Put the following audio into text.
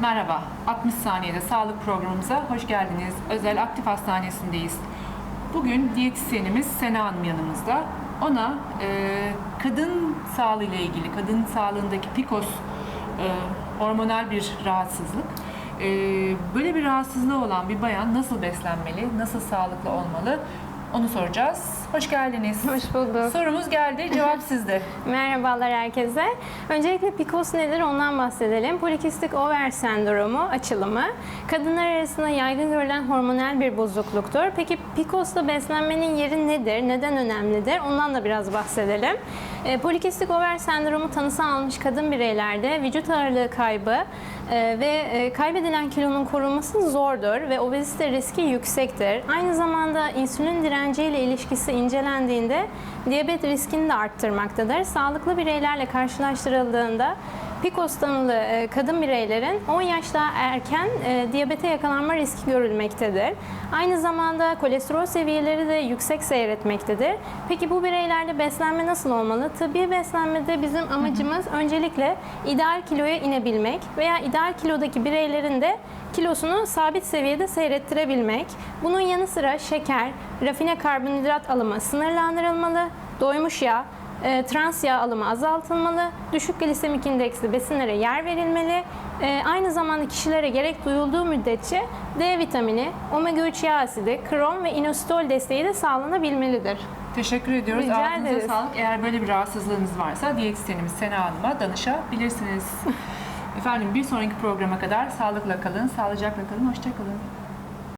Merhaba, 60 saniyede sağlık programımıza hoş geldiniz. Özel Aktif Hastanesi'ndeyiz. Bugün diyetisyenimiz Sena Hanım yanımızda. Ona e, kadın sağlığı ile ilgili, kadın sağlığındaki PCOS e, hormonal bir rahatsızlık. E, böyle bir rahatsızlığı olan bir bayan nasıl beslenmeli, nasıl sağlıklı olmalı onu soracağız. Hoş geldiniz. Hoş bulduk. Sorumuz geldi, cevap sizde. Merhabalar herkese. Öncelikle PCOS nedir ondan bahsedelim. Polikistik over sendromu açılımı kadınlar arasında yaygın görülen hormonal bir bozukluktur. Peki PCOS'ta beslenmenin yeri nedir? Neden önemlidir? Ondan da biraz bahsedelim. E, polikistik over sendromu tanısı almış kadın bireylerde vücut ağırlığı kaybı e, ve e, kaybedilen kilonun korunması zordur ve obezite riski yüksektir. Aynı zamanda insülin direnci ile ilişkisi incelendiğinde diyabet riskini de arttırmaktadır. Sağlıklı bireylerle karşılaştırıldığında PCOS tanılı e, kadın bireylerin 10 yaş daha erken e, diyabete yakalanma riski görülmektedir. Aynı zamanda kolesterol seviyeleri de yüksek seyretmektedir. Peki bu bireylerde beslenme nasıl olmalı? Tıbbi beslenmede bizim amacımız öncelikle ideal kiloya inebilmek veya ideal kilodaki bireylerin de kilosunu sabit seviyede seyrettirebilmek. Bunun yanı sıra şeker, rafine karbonhidrat alımı sınırlandırılmalı, doymuş yağ, e, trans yağ alımı azaltılmalı, düşük glisemik indeksli besinlere yer verilmeli. E, aynı zamanda kişilere gerek duyulduğu müddetçe D vitamini, omega 3 yağ asidi, krom ve inositol desteği de sağlanabilmelidir. Teşekkür ediyoruz. Rica Ağzınıza ederiz. sağlık. Eğer böyle bir rahatsızlığınız varsa diyetisyenimiz Sena Hanım'a danışabilirsiniz. Efendim bir sonraki programa kadar sağlıkla kalın, sağlıcakla kalın, hoşça kalın.